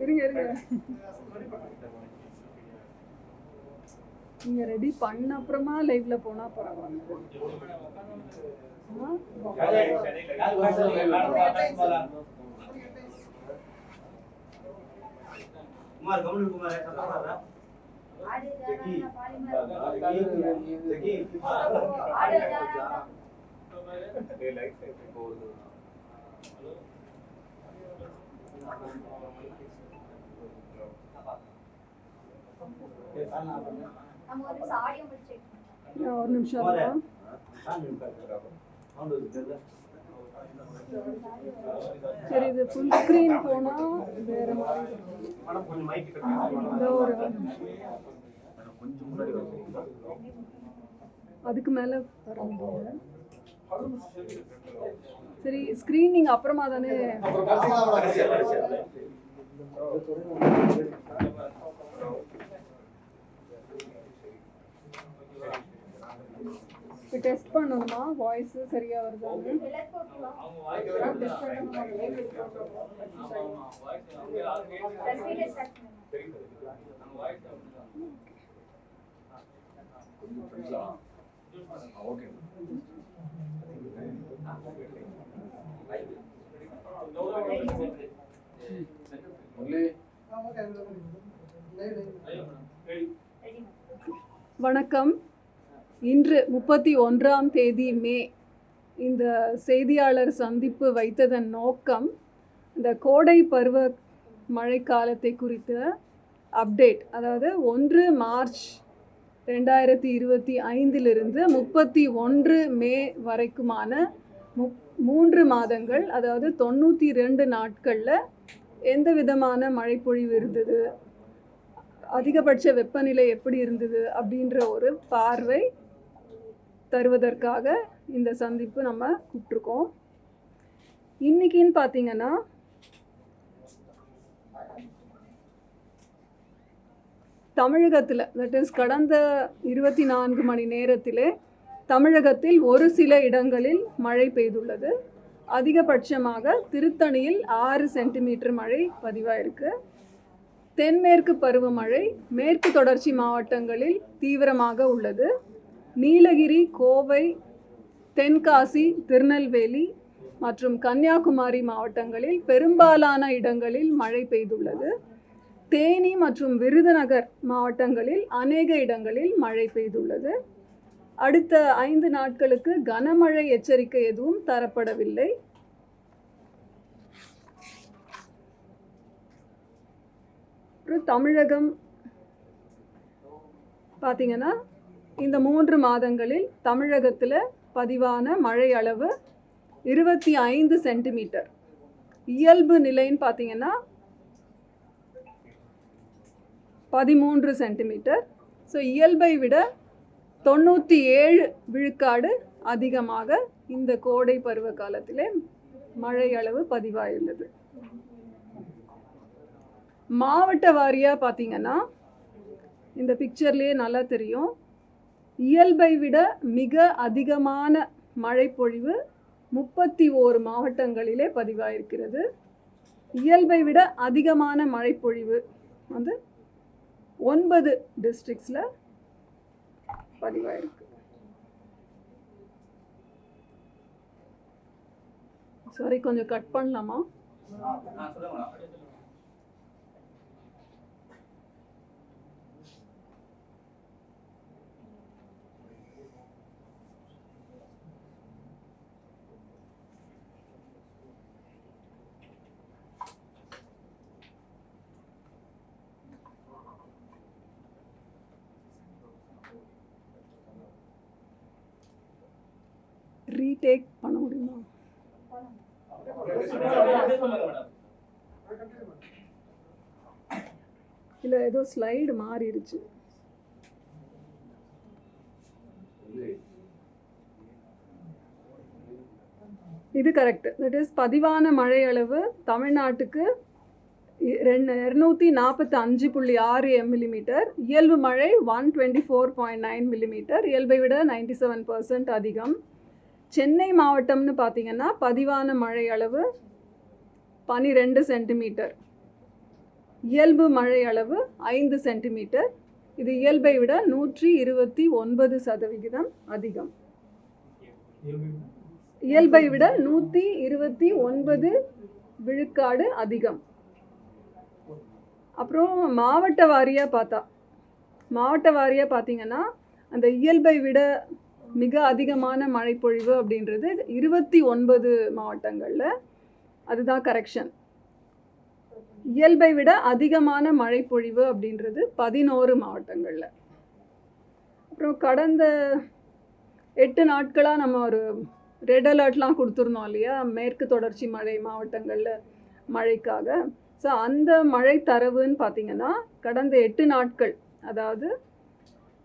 இருங்க இருங்க. நீங்க ரெடி பண்ண அப்புறமா லைவ்ல போனா பரவாயில்ல. குமார் கமல் குமார் ஆடியோ ஒரு நிமிஷம் சரி இது ஃபுல் ஸ்க்ரீன் போனா வேற மாதிரி. ஒரு அதுக்கு மேல வர முடியல. சரி ஸ்க்ரீன் நீங்க அப்புறமா தானே? இப்போ டெஸ்ட் பண்ணணுமா? வாய்ஸ் சரியா விளக்கு வணக்கம். இன்று முப்பத்தி ஒன்றாம் தேதி மே. இந்த செய்தியாளர் சந்திப்பு வைத்ததன் நோக்கம் இந்த கோடை பருவ மழைக்காலத்தை குறித்த அப்டேட். அதாவது ஒன்று மார்ச் ரெண்டாயிரத்தி இருபத்தி ஐந்திலிருந்து முப்பத்தி ஒன்று மே வரைக்குமான மு மூன்று மாதங்கள் அதாவது தொண்ணூற்றி ரெண்டு நாட்களில் எந்த விதமான மழைப்பொழிவு இருந்தது? அதிகபட்ச வெப்பநிலை எப்படி இருந்தது? அப்படின்ற ஒரு பார்வை தருவதற்காக இந்த சந்திப்பு நம்ம கூப்பிட்ருக்கோம் இன்னைக்குன்னு பார்த்தீங்கன்னா தமிழகத்தில் தட் இஸ் கடந்த இருபத்தி நான்கு மணி நேரத்திலே தமிழகத்தில் ஒரு சில இடங்களில் மழை பெய்துள்ளது. அதிகபட்சமாக திருத்தணியில் ஆறு சென்டிமீட்டர் மழை பதிவாயிருக்கு. தென்மேற்கு பருவமழை மேற்கு தொடர்ச்சி மாவட்டங்களில் தீவிரமாக உள்ளது. நீலகிரி கோவை தென்காசி திருநெல்வேலி மற்றும் கன்னியாகுமரி மாவட்டங்களில் பெரும்பாலான இடங்களில் மழை பெய்துள்ளது. தேனி மற்றும் விருதுநகர் மாவட்டங்களில் அநேக இடங்களில் மழை பெய்துள்ளது. அடுத்த ஐந்து நாட்களுக்கு கனமழை எச்சரிக்கை எதுவும் தரப்படவில்லை. அப்புறம் தமிழகம் பார்த்தீங்கன்னா இந்த மூன்று மாதங்களில் தமிழகத்தில் பதிவான மழை அளவு இருபத்தி ஐந்து சென்டிமீட்டர். இயல்பு நிலைன்னு பார்த்தீங்கன்னா பதிமூன்று சென்டிமீட்டர். ஸோ இயல்பை விட தொண்ணூற்றி ஏழு விழுக்காடு அதிகமாக இந்த கோடை பருவ காலத்திலே மழை அளவு பதிவாயுள்ளது. மாவட்ட வாரியாக பார்த்தீங்கன்னா இந்த பிக்சர்லேயே நல்லா தெரியும். இயல்பை விட மிக அதிகமான மழைப்பொழிவு முப்பத்தி ஓரு மாவட்டங்களிலே பதிவாயிருக்கிறது. இயல்பை விட அதிகமான மழைப்பொழிவு வந்து ஒன்பது டிஸ்ட்ரிக்ஸில் பதிவாயிருக்கு. சாரி கொஞ்சம் கட் பண்ணலாமா? டேக் பண்ண முடியுமா? இல்லை ஏதோ ஸ்லைடு மாறிடுச்சு. இது கரெக்ட் தட் இஸ் பதிவான மழையளவு தமிழ்நாட்டுக்கு ரெண்டு இரநூத்தி நாற்பத்தி அஞ்சு புள்ளி ஆறு மில்லிமீட்டர் இயல்பு மழை one twenty four point nine millimetre இயல்பை விட நைன்டி செவன் பர்சன்ட் அதிகம். சென்னை மாவட்டம்னு பார்த்தீங்கன்னா பதிவான மழை அளவு பனிரெண்டு சென்டிமீட்டர். இயல்பு மழை அளவு ஐந்து சென்டிமீட்டர். இது இயல்பை விட நூற்றி இருபத்தி ஒன்பது சதவிகிதம் அதிகம். இயல்பை விட நூற்றி இருபத்தி ஒன்பது விழுக்காடு அதிகம். அப்புறம் மாவட்ட வாரியாக பார்த்தா மாவட்ட வாரியாக பார்த்தீங்கன்னா அந்த இயல்பை விட மிக அதிகமான மழைப்பொழிவு அப்படின்றது இருபத்தி ஒன்பது மாவட்டங்களில் அதுதான் கரெக்ஷன் இயல்பை விட அதிகமான மழைப்பொழிவு அப்படின்றது பதினோரு மாவட்டங்களில். அப்புறம் கடந்த எட்டு நாட்களாக நம்ம ஒரு ரெட் அலர்ட்லாம் கொடுத்துருந்தோம் இல்லையா? மேற்கு தொடர்ச்சி மழை மாவட்டங்களில் மழைக்காக. ஸோ அந்த மழை தரவுன்னு பார்த்தீங்கன்னா கடந்த எட்டு நாட்கள் அதாவது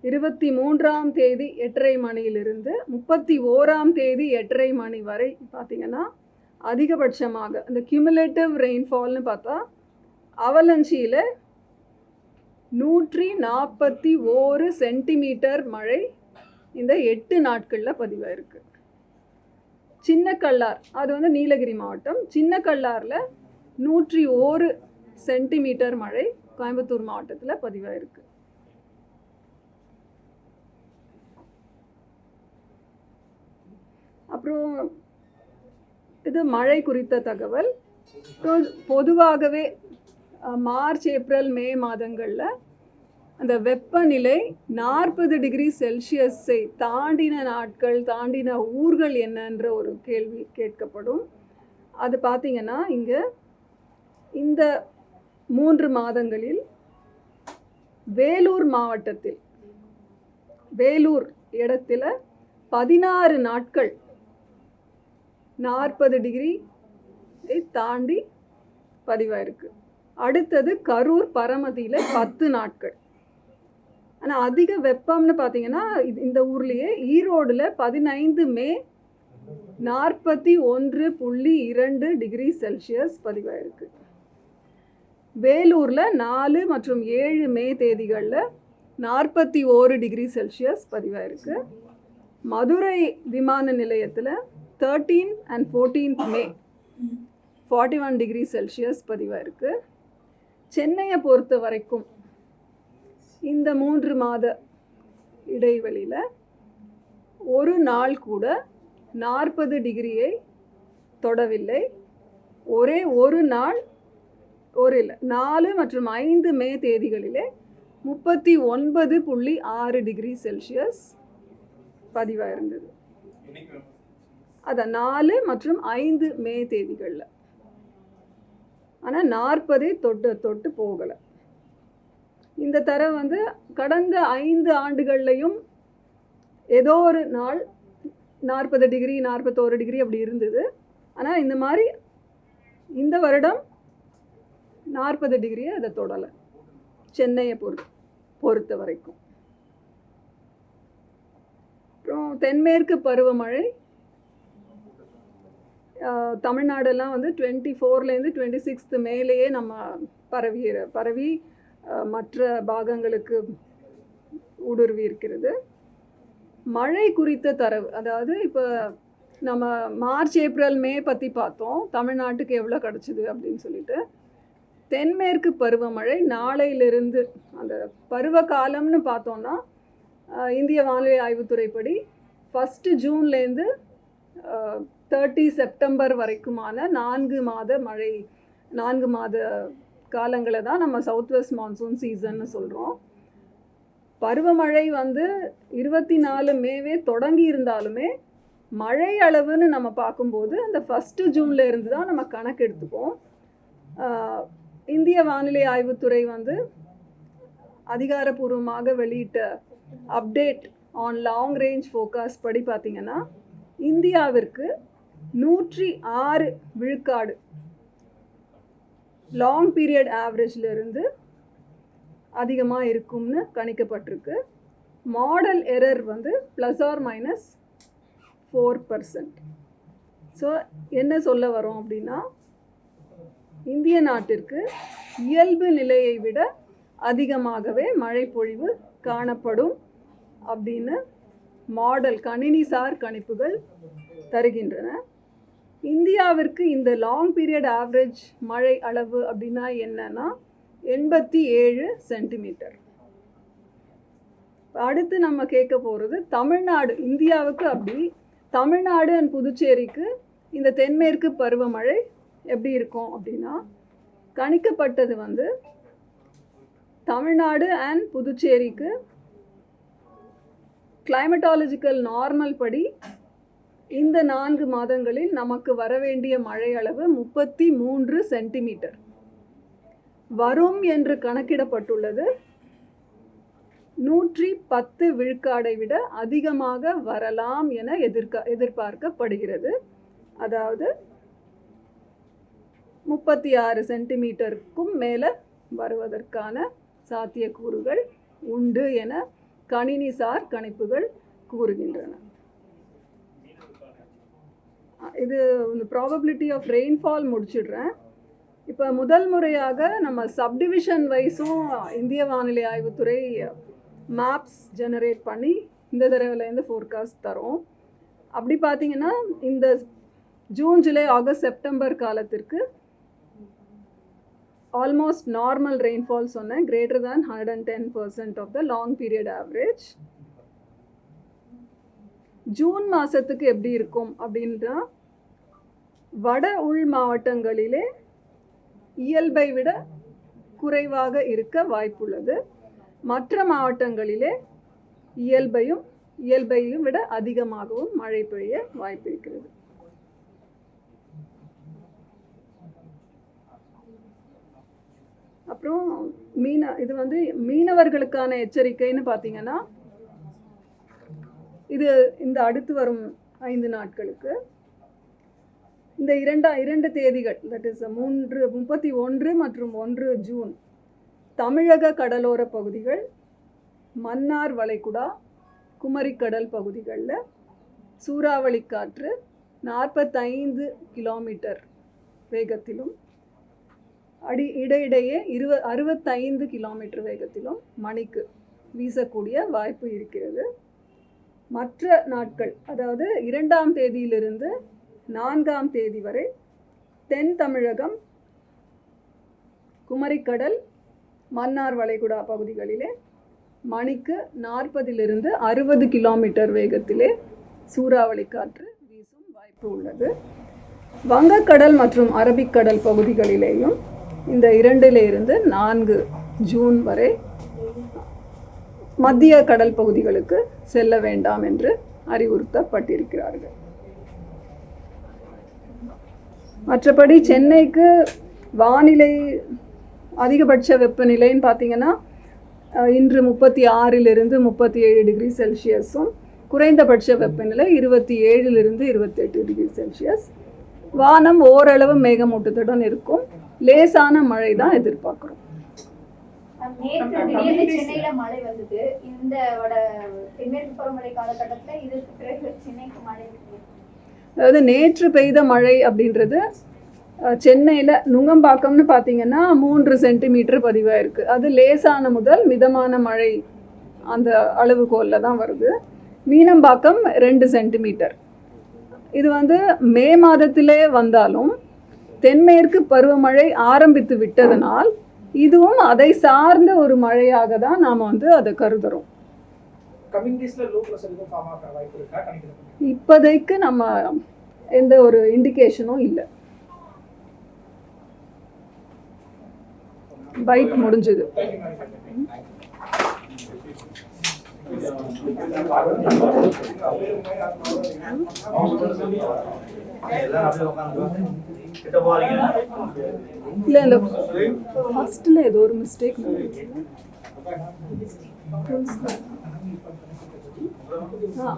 இருபத்தி மூன்றாம் தேதி எட்டரை மணியிலிருந்து முப்பத்தி ஓராம் தேதி எட்டரை மணி வரை பார்த்திங்கன்னா அதிகபட்சமாக அந்த கியூமுலேட்டிவ் ரெயின்ஃபால்னு பார்த்தா அவலஞ்சியில் நூற்றி நாற்பத்தி ஓரு சென்டிமீட்டர் மழை இந்த எட்டு நாட்களில் பதிவாயிருக்கு. சின்ன கல்லார் அது வந்து நீலகிரி மாவட்டம் சின்ன கல்லாரில் நூற்றி ஓரு சென்டிமீட்டர் மழை கோயம்புத்தூர் மாவட்டத்தில் பதிவாயிருக்கு. அப்புறம் இது மழை குறித்த தகவல். பொதுவாகவே மார்ச் ஏப்ரல் மே மாதங்களில் அந்த வெப்பநிலை நாற்பது டிகிரி செல்சியஸை தாண்டின நாட்கள் தாண்டின ஊர்கள் என்னன்ற ஒரு கேள்வி கேட்கப்படும். அது பார்த்தீங்கன்னா இங்கே இந்த மூன்று மாதங்களில் வேலூர் மாவட்டத்தில் வேலூர் இடத்துல பதினாறு நாட்கள் நாற்பது டிகிரி தாண்டி பதிவாயிருக்கு. அடுத்தது கரூர் பரமதியில் பத்து நாட்கள். ஆனால் அதிக வெப்பம்னு பார்த்தீங்கன்னா இது- இந்த ஊர்லேயே ஈரோடில் பதினைந்து மே நாற்பத்தி ஒன்று புள்ளி இரண்டு டிகிரி செல்சியஸ் பதிவாயிருக்கு. வேலூரில் நாலு மற்றும் ஏழு மே தேதிகளில் நாற்பத்தி ஓரு டிகிரி செல்சியஸ் பதிவாயிருக்கு. மதுரை விமான நிலையத்தில் thirteen and fourteenth May forty one degree Celsius பதிவாக இருக்குது சென்னையை பொறுத்த வரைக்கும் இந்த மூன்று மாத இடைவெளியில் ஒரு நாள் கூட நாற்பது டிகிரியை தொடவில்லை. ஒரே ஒரு நாள் ஒரு இல்லை நாலு மற்றும் ஐந்து மே தேதிகளிலே முப்பத்தி ஒன்பது புள்ளி ஆறு டிகிரி செல்சியஸ் பதிவாயிருந்தது அதை நாலு மற்றும் ஐந்து மே தேதிகளில். ஆனால் நாற்பதே தொட்டு தொட்டு போகலை. இந்த தரம் வந்து கடந்த ஐந்து ஆண்டுகள்லையும் ஏதோ ஒரு நாள் நாற்பது டிகிரி நாற்பத்தோரு டிகிரி அப்படி இருந்தது. ஆனால் இந்த மாதிரி இந்த வருடம் நாற்பது டிகிரியை அதை தொடலை. சென்னையை பொறுத்து பொறுத்த வரைக்கும். அப்புறம் தென்மேற்கு பருவமழை தமிழ்நாடெல்லாம் வந்து டுவெண்ட்டி ஃபோர்லேருந்து டுவெண்ட்டி சிக்ஸ்த்து மேலேயே நம்ம பரவி பரவி மற்ற பாகங்களுக்கு ஊடுருவி இருக்கிறது மழை குறித்த தரவு அதாவது இப்போ நம்ம மார்ச் ஏப்ரல் மே பற்றி பார்த்தோம். தமிழ்நாட்டுக்கு எவ்வளோ கிடச்சிது அப்படின்னு சொல்லிட்டு. தென்மேற்கு பருவமழை நாளையிலிருந்து அந்த பருவ காலம்னு பார்த்தோம்னா இந்திய வானிலை ஆய்வுத்துறைப்படி ஃபஸ்ட்டு ஜூன்லேருந்து தேர்ட்டி செப்டம்பர் வரைக்குமான நான்கு மாத மழை நான்கு மாத காலங்களை தான் நம்ம சவுத் வெஸ்ட் மான்சூன் சீசன்னு சொல்கிறோம் பருவமழை வந்து இருபத்தி நாலு மேவே தொடங்கி இருந்தாலுமே மழை அளவுன்னு நம்ம பார்க்கும்போது அந்த ஃபஸ்ட்டு ஜூன்ல இருந்து தான் நம்ம கணக்கு எடுத்துப்போம். இந்திய வானிலை ஆய்வுத்துறை வந்து அதிகாரப்பூர்வமாக வெளியிட்ட update on long range forecast படி பார்த்திங்கன்னா இந்தியாவிற்கு நூற்றி ஆறு விழுக்காடு லாங் பீரியட் ஆவரேஜில் இருந்து அதிகமாக இருக்கும்னு கணிக்கப்பட்டிருக்கு. மாடல் எரர் வந்து plus or minus four percent so என்ன சொல்ல வரோம் அப்படின்னா இந்திய நாட்டிற்கு இயல்பு நிலையை விட அதிகமாகவே மழைப்பொழிவு காணப்படும் அப்படின்னு மாடல் கணினிசார் கணிப்புகள் தருகின்றன. இந்தியாவிற்கு இந்த லாங் பீரியட் ஆவரேஜ் மழை அளவு அப்படின்னா என்னன்னா எண்பத்தி ஏழு சென்டிமீட்டர் அடுத்து நம்ம கேட்க போகிறது தமிழ்நாடு இந்தியாவுக்கு அப்படி. தமிழ்நாடு அண்ட் புதுச்சேரிக்கு இந்த தென்மேற்கு பருவமழை எப்படி இருக்கும் அப்படின்னா கணிக்கப்பட்டது வந்து தமிழ்நாடு அண்ட் புதுச்சேரிக்கு கிளைமட்டாலஜிக்கல் நார்மல் படி இந்த நான்கு மாதங்களில் நமக்கு வரவேண்டிய மழை அளவு முப்பத்தி மூன்று சென்டிமீட்டர். வரும் என்று கணக்கிடப்பட்டுள்ளது. நூற்றி பத்து விழுக்காடை விட அதிகமாக வரலாம் என எதிர்க்க எதிர்பார்க்கப்படுகிறது. அதாவது முப்பத்தி ஆறு சென்டிமீட்டருக்கும் மேலே வருவதற்கான சாத்தியக்கூறுகள் உண்டு என கணினிசார் கணிப்புகள் கூறுகின்றன. இது இந்த ப்ராபபிலிட்டி ஆஃப் ரெயின்ஃபால் முடிச்சிடுறேன். இப்போ முதல் முறையாக நம்ம சப்டிவிஷன் வைஸும் இந்திய வானிலை ஆய்வுத்துறை மேப்ஸ் ஜெனரேட் பண்ணி இந்த தடவைலேருந்து ஃபோர்காஸ்ட் தரோம். அப்படி பார்த்தீங்கன்னா இந்த ஜூன் ஜூலை ஆகஸ்ட் செப்டம்பர் காலத்திற்கு ஆல்மோஸ்ட் நார்மல் ரெயின்ஃபால் சொன்னேன். Greater than hundred and ten percent of the long period average June மாதத்துக்கு எப்படி இருக்கும் அப்படின்னா வட உள் மாவட்டங்களிலே இயல்பை விட குறைவாக இருக்க வாய்ப்புள்ளது. மற்ற மாவட்டங்களிலே இயல்பையும் இயல்பையும் விட அதிகமாகவும் மழை பெய்ய வாய்ப்பு இருக்கிறது. அப்புறம் மீன இது வந்து மீனவர்களுக்கான எச்சரிக்கைன்னு பார்த்தீங்கன்னா இது இந்த அடுத்து வரும் ஐந்து நாட்களுக்கு இந்த இரண்டா இரண்டு தேதிகள் தட் இஸ் மூன்று முப்பத்தி ஒன்று மற்றும் ஒன்று ஜூன் தமிழக கடலோர பகுதிகள் மன்னார் வளைகுடா குமரிக்கடல் பகுதிகளில் சூறாவளி காற்று நாற்பத்தைந்து கிலோமீட்டர் வேகத்திலும் அடி இடையிடையே இருவ அறுபத்தைந்து கிலோமீட்டர் வேகத்திலும் மணிக்கு வீசக்கூடிய வாய்ப்பு இருக்கிறது. மற்ற நாட்கள் அதாவது இரண்டாம் தேதியிலிருந்து நான்காம் தேதி வரை தென் தமிழகம் குமரிக்கடல் மன்னார் வளைகுடா பகுதிகளிலே மணிக்கு நாற்பதிலிருந்து அறுபது கிலோமீட்டர் வேகத்திலே சூறாவளி காற்று வீசும் வாய்ப்பு உள்ளது. வங்கக்கடல் மற்றும் அரபிக்கடல் பகுதிகளிலேயும் இந்த இரண்டிலிருந்து நான்கு ஜூன் வரை மத்திய கடல் பகுதிகளுக்கு செல்ல வேண்டாம் என்று அறிவுறுத்தப்பட்டிருக்கிறார்கள். மற்றபடி சென்னைக்கு வானிலை அதிகபட்ச வெப்பநிலைன்னு பார்த்தீங்கன்னா இன்று முப்பத்தி ஆறிலிருந்து முப்பத்தி ஏழு டிகிரி செல்சியஸும் குறைந்தபட்ச வெப்பநிலை இருபத்தி ஏழிலிருந்து இருபத்தெட்டு டிகிரி செல்சியஸ். வானம் ஓரளவு மேகமூட்டத்துடன் இருக்கும். லேசான மழை தான் எதிர்பார்க்குறோம் மழை வந்தது. இந்த தென்மேற்கு பருவமழை இதற்கு பிறகு சென்னைக்கு மழை அதாவது நேற்று பெய்த மழை அப்படின்றது சென்னையில் நுங்கம்பாக்கம்னு பார்த்தீங்கன்னா மூன்று சென்டிமீட்டர் பதிவாயிருக்கு. அது லேசான முதல் மிதமான மழை அந்த அளவுகோலில் தான் வருது. மீனம்பாக்கம் ரெண்டு சென்டிமீட்டர். இது வந்து மே மாதத்திலே வந்தாலும் தென்மேற்கு பருவமழை ஆரம்பித்து விட்டதனால் இதுவும் அதை சார்ந்த ஒரு மழையாக தான் நாம் வந்து அதை கருதுகிறோம் இப்போதைக்கு நம்ம எந்த ஒரு இண்டிகேஷனும் இல்லை. பைட் முடிஞ்சது. எல்லாம் அப்படியே உட்காந்து கிட்ட போறீங்க ஏதோ ஒரு மிஸ்டேக் ஆ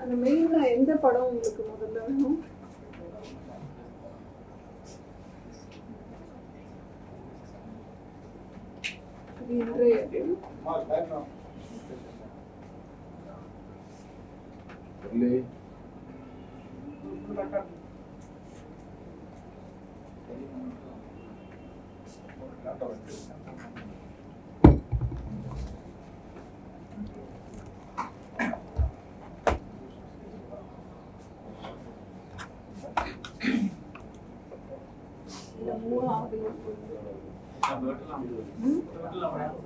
அந்த எந்த படம் உங்களுக்கு முதல்ல வேணும்? இன்றைய இந்த மூணாவது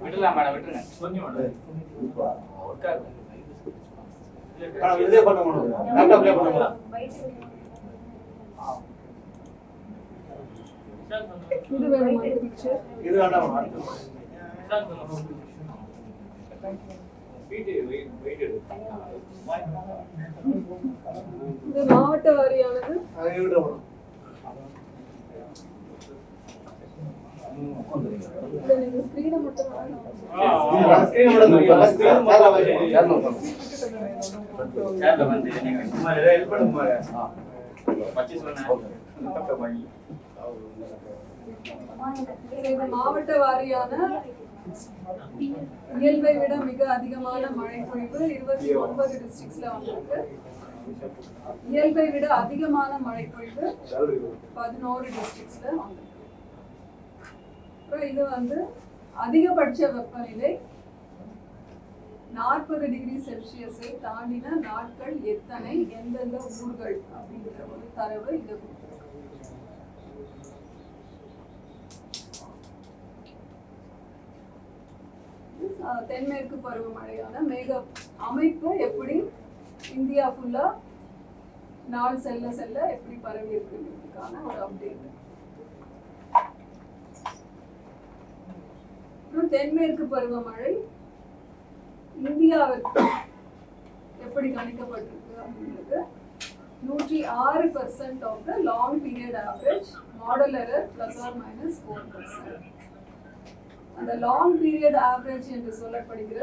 விடலாம் மேடம் விட்டுருங்க. ஆனா, இதே பண்ண முடியும் லேப்டாப்லயே பண்ண முடியும் இது வேணுமா picture? இது வேண்டாம் இது மாவட்ட வாரியானது நீங்க ஸ்கிரீனை மட்டும் சேர்ல வந்து நீங்க சும்மா ஏதாவது ஹெல்ப் பண்ணுங்க வச்சு சொன்னேன் இது மாவட்ட வாரியான இயல்பை விட மிக அதிகமான மழை பொழிவு இருபத்தி ஒன்பது டிஸ்ட்ரிக்ட்ஸ்ல வந்திருக்கு. இயல்பை விட அதிகமான மழை பொழிவு பதினோரு டிஸ்ட்ரிக்ட்ஸ்ல வந்திருக்கு. அப்புறம் இது வந்து அதிகபட்ச வெப்பநிலை நாற்பது டிகிரி செல்சியஸை தாண்டின நாட்கள் எத்தனை எந்தெந்த ஊர்கள் அப்படிங்கிற ஒரு தரவு இதை தென்மேற்கு பருவமழையான மேக அமைப்பு எப்படி? இந்தியா ஃபுல்லா நாள் செல்ல செல்ல எப்படி பரவி இருக்குங்கிறதுக்கான ஒரு அப்டேட் அப்புறம் தென்மேற்கு பருவமழை இந்தியாவிற்கு எப்படி கணிக்கப்பட்டிருக்கு அப்படின்றது நூற்றி ஆறு percent of the long period average model error plus or minus four percent அந்த லாங் பீரியட் ஆவரேஜ் என்று சொல்லப்படுகிற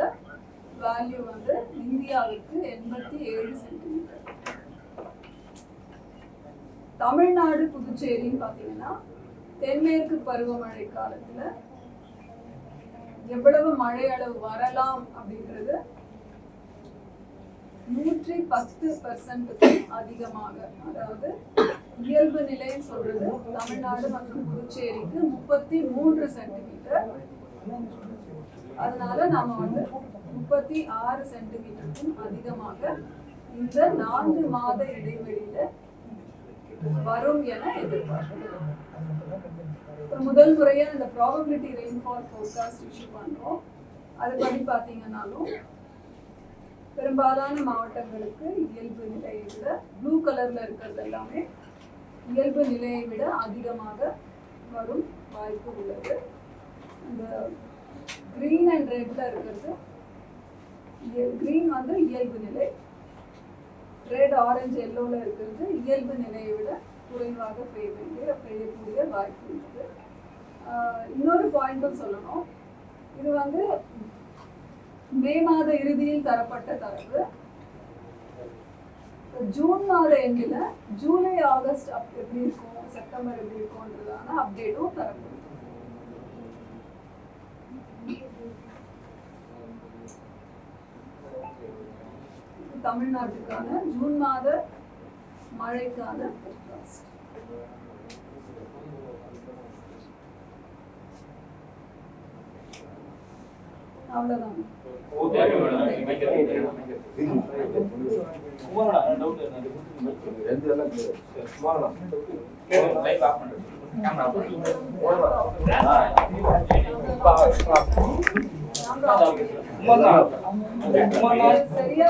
வேல்யூ வந்து இந்தியாவுக்கு எண்பத்தி ஏழு சென்டிமீட்டர் தமிழ்நாடு புதுச்சேரின்னு பார்த்தீங்கன்னா தென்மேற்கு பருவமழை காலத்தில் எவ்வளவு மழை அளவு வரலாம் அப்படின்றது நூற்றி பத்து பர்சன்ட்டுக்கு அதிகமாக அதாவது இயல்பு நிலைன்னு சொல்றது தமிழ்நாடு மற்றும் புதுச்சேரிக்கு முப்பத்தி மூன்று சென்டிமீட்டர் அதனால நாம வந்து முப்பத்தி ஆறு சென்டிமீட்டருக்கும் அதிகமாக இந்த நான்கு மாத இடைவெளியில வரும் என எதிர்பார்க்கிறோம். முதல் முறையா இந்த ப்ராபபிலிட்டி ரெயின்ஃபால் ஃபோர்காஸ்ட் இஷ்யூ பண்றோம். அதுபடி பார்த்தீங்கன்னாலும் பெரும்பாலான மாவட்டங்களுக்கு இயல்பு நிலையை விட ப்ளூ கலர்ல இருக்கிறது எல்லாமே இயல்பு நிலையை விட அதிகமாக வரும் வாய்ப்பு உள்ளது. கிரீன் அண்ட் ரெட்ல இருக்கிறது. கிரீன் வந்து இயல்பு நிலை. ரெட் ஆரஞ்சு எல்லோல இருக்கிறது இயல்பு நிலையை விட குறைவாக பெய்ய வேண்டிய பெய்யக்கூடிய வாய்ப்பு இருக்குது இன்னொரு பாயிண்ட்டும் சொல்லணும். இது வந்து மே மாத இறுதியில் தரப்பட்ட தரவு. ஜூன் மாத எண்டில் ஜூலை ஆகஸ்ட் அப் எப்படி இருக்கும் செப்டம்பர் எப்படி இருக்கும்ன்றதான அப்டேட்டும் தரப்படும். தமிழ்நாட்டுக்கான ஜூன் மாத மழைக்கான forecast. அவ்வளவுதான் சரியா